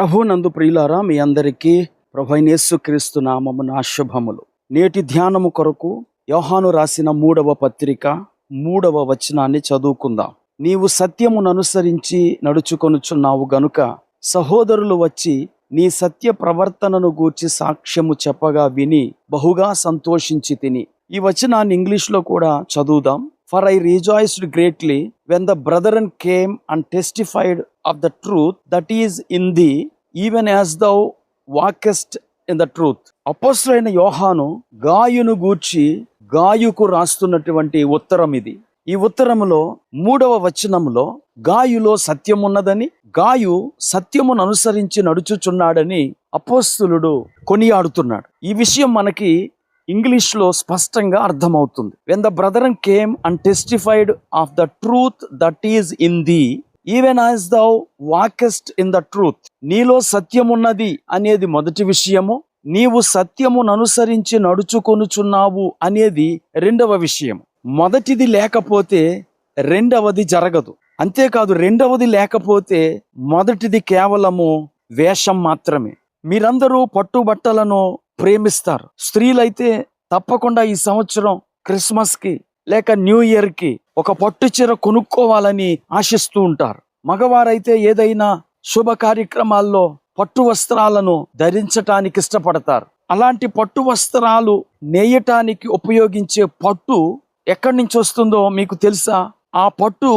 ప్రభునందు ప్రియులారా మీ అందరికీ ప్రభైనేసు క్రీస్తు నామమున శుభములు. నేటి ధ్యానము కొరకు యోహాను రాసిన మూడవ పత్రిక మూడవ వచనాన్ని చదువుకుందాం. నీవు సత్యమును అనుసరించి నడుచుకొనుచున్నావు గనుక సహోదరులు వచ్చి నీ సత్య ప్రవర్తనను గూర్చి సాక్ష్యము చెప్పగా విని బహుగా సంతోషించి తిని. ఈ వచనాన్ని ఇంగ్లీష్లో కూడా చదువుదాం. For I rejoiced greatly when the brethren came and testified of the truth that is in thee even as thou walkest in the truth అపోస్లైన యోహాను గాయును గూర్చి గాయుకు రాస్తున్నటువంటి ఉత్తరం ఇది. ఈ ఉత్తరములో మూడవ వచనములో గాయులో సత్యమున్నదని గాయు సత్యమును అనుసరించి నడుచుచున్నాడని అపోస్తులుడు కొనియాడుతున్నాడు. ఈ విషయం మనకి ఇంగ్లీష్లో స్పష్టంగా అర్థమవుతుంది. When the brother came and testified of the truth that is in thee even as thou walkest in the truth నీలో సత్యమున్నది అనేది మొదటి విషయము నీవు సత్యమును అనుసరించి నడుచుకొనుచున్నావు అనేది రెండవ విషయం మొదటిది లేకపోతే రెండవది జరగదు. అంతేకాదు రెండవది లేకపోతే మొదటిది కేవలము వేషం మాత్రమే. మీరందరూ పట్టుబట్టలను ప్రేమిస్తారు. స్త్రీలైతే తప్పకుండా ఈ సంవత్సరం క్రిస్మస్కి లేక న్యూ ఇయర్కి ఒక పట్టు చీర కొనుక్కోవాలని ఆశిస్తూ ఉంటారు. మగవారైతే ఏదైనా శుభ కార్యక్రమాల్లో పట్టు వస్త్రాలను ధరించటానికి ఇష్టపడతారు. అలాంటి పట్టు వస్త్రాలు నేయటానికి ఉపయోగించే పట్టు ఎక్కడి నుంచి వస్తుందో మీకు తెలుసా? ఆ పట్టు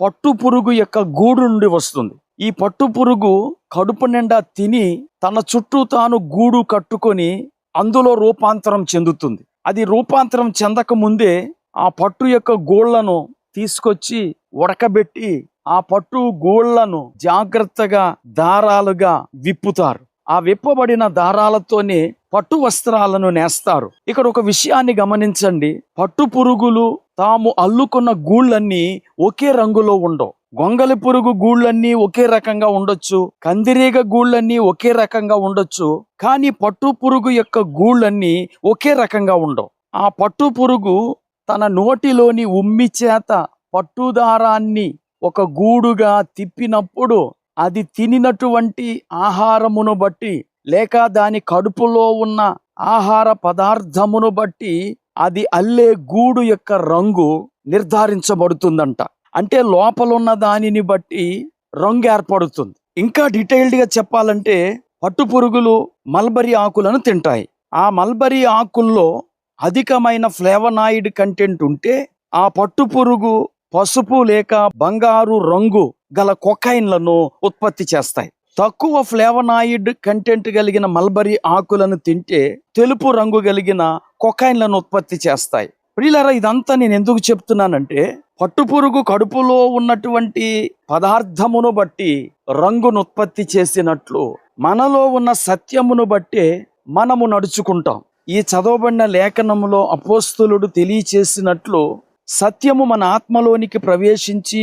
పట్టు పురుగు యొక్క గూడు నుండి వస్తుంది. ఈ పట్టు పురుగు కడుపు నిండా తిని తన చుట్టూ తాను గూడు కట్టుకొని అందులో రూపాంతరం చెందుతుంది. అది రూపాంతరం చెందక ముందే ఆ పట్టు యొక్క గోళ్ళను తీసుకొచ్చి ఉడకబెట్టి ఆ పట్టు గోళ్ళను జాగ్రత్తగా దారాలుగా విప్పుతారు. ఆ విప్పబడిన దారాలతోనే పట్టు వస్త్రాలను నేస్తారు. ఇక్కడ ఒక విషయాన్ని గమనించండి. పట్టు పురుగులు తాము అల్లుకున్న గూళ్ళన్నీ ఒకే రంగులో ఉండవు. గొంగలి పురుగు గూళ్ళన్నీ ఒకే రకంగా ఉండొచ్చు కందిరీగ గూళ్ళన్నీ ఒకే రకంగా ఉండొచ్చు కానీ పట్టు పురుగు యొక్క గూళ్ళన్నీ ఒకే రకంగా ఉండవు. ఆ పట్టు పురుగు తన నోటిలోని ఉమ్మి చేత పట్టుదారాన్ని ఒక గూడుగా తిప్పినప్పుడు అది తినినటువంటి ఆహారమును బట్టి లేక దాని కడుపులో ఉన్న ఆహార పదార్థమును బట్టి అది అల్లే గూడు యొక్క రంగు నిర్ధారించబడుతుందంట. అంటే లోపలున్న దానిని బట్టి రంగు ఏర్పడుతుంది. ఇంకా డీటెయిల్డ్గా చెప్పాలంటే పట్టు పురుగులు మల్బరీ ఆకులను తింటాయి. ఆ మల్బరీ ఆకుల్లో అధికమైన ఫ్లేవనాయిడ్ కంటెంట్ ఉంటే ఆ పట్టు పురుగు పసుపు లేక బంగారు రంగు గల కొకైన్లను ఉత్పత్తి చేస్తాయి. తక్కువ ఫ్లేవనాయిడ్ కంటెంట్ కలిగిన మల్బరీ ఆకులను తింటే తెలుపు రంగు కలిగిన కొకైన్లను ఉత్పత్తి చేస్తాయి. ప్రియులరా ఇదంతా నేను ఎందుకు చెప్తున్నానంటే పట్టుపురుగు కడుపులో ఉన్నటువంటి పదార్థమును బట్టి రంగును ఉత్పత్తి చేసినట్లు మనలో ఉన్న సత్యమును బట్టే మనము నడుచుకుంటాం. ఈ చదవబడిన లేఖనములో అపోస్తులుడు తెలియచేసినట్లు సత్యము మన ఆత్మలోనికి ప్రవేశించి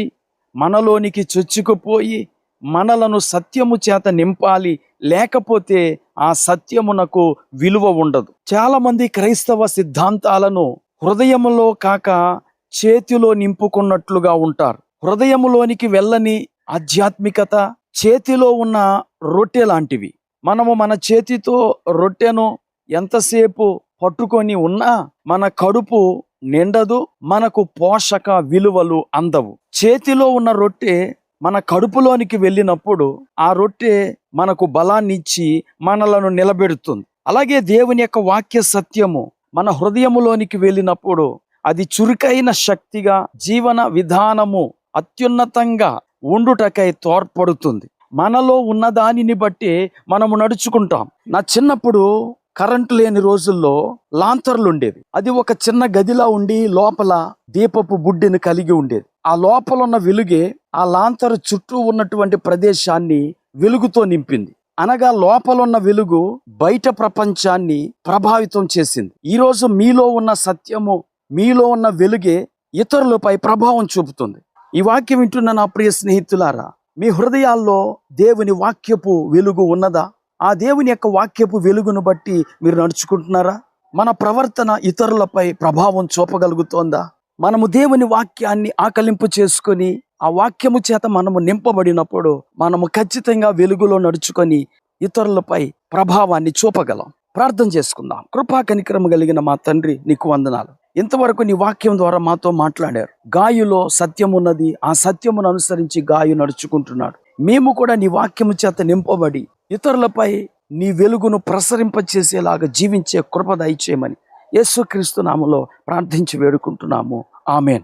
మనలోనికి చొచ్చుకుపోయి మనలను సత్యము చేత నింపాలి లేకపోతే ఆ సత్యమునకు విలువ ఉండదు. చాలామంది క్రైస్తవ సిద్ధాంతాలను హృదయములో కాక చేతిలో నింపుకున్నట్లుగా ఉంటారు. హృదయములోనికి వెళ్ళని ఆధ్యాత్మికత చేతిలో ఉన్న రొట్టె లాంటివి. మనము మన చేతితో రొట్టెను ఎంతసేపు పట్టుకొని ఉన్నా మన కడుపు నిండదు మనకు పోషక విలువలు అందవు. చేతిలో ఉన్న రొట్టె మన కడుపులోనికి వెళ్ళినప్పుడు ఆ రొట్టె మనకు బలాన్ని ఇచ్చి మనలను నిలబెడుతుంది. అలాగే దేవుని యొక్క వాక్య సత్యము మన హృదయములోనికి వెళ్ళినప్పుడు అది చురుకైన శక్తిగా జీవన విధానము అత్యున్నతంగా ఉండుటకై తోడ్పడుతుంది. మనలో ఉన్న దానిని బట్టి మనము నడుచుకుంటాం. నా చిన్నప్పుడు కరెంటు లేని రోజుల్లో లాంతర్లు ఉండేవి. అది ఒక చిన్న గదిలా ఉండి లోపల దీపపు బుడ్డిని కలిగి ఉండేది. ఆ లోపల ఉన్న వెలుగే ఆ లాంతరు చుట్టూ ఉన్నటువంటి ప్రదేశాన్ని వెలుగుతో నింపింది. అనగా లోపలున్న వెలుగు బయట ప్రపంచాన్ని ప్రభావితం చేసింది. ఈరోజు మీలో ఉన్న సత్యము మీలో ఉన్న వెలుగే ఇతరులపై ప్రభావం చూపుతుంది. ఈ వాక్యం వింటున్న నా ప్రియ స్నేహితులారా మీ హృదయాల్లో దేవుని వాక్యపు వెలుగు ఉన్నదా? ఆ దేవుని యొక్క వాక్యపు వెలుగును బట్టి మీరు నడుచుకుంటున్నారా? మన ప్రవర్తన ఇతరులపై ప్రభావం చూపగలుగుతోందా? మనము దేవుని వాక్యాన్ని ఆకలింపు చేసుకొని ఆ వాక్యము చేత మనము నింపబడినప్పుడు మనము ఖచ్చితంగా వెలుగులో నడుచుకొని ఇతరులపై ప్రభావాన్ని చూపగలం. ప్రార్థన చేసుకుందాం. కృపా కనికరము కలిగిన మా తండ్రి నీకు వందనాలు. ఇంతవరకు నీ వాక్యం ద్వారా మాతో మాట్లాడారు. గాయులో సత్యం ఉన్నది ఆ సత్యమును అనుసరించి గాయు నడుచుకుంటున్నాడు. మేము కూడా నీ వాక్యము చేత నింపబడి ఇతరులపై నీ వెలుగును ప్రసరింపచేసేలాగా జీవించే కృప దయచేయమని యేసుక్రీస్తు నామలో ప్రార్థించి వేడుకుంటున్నాము. ఆమెన్.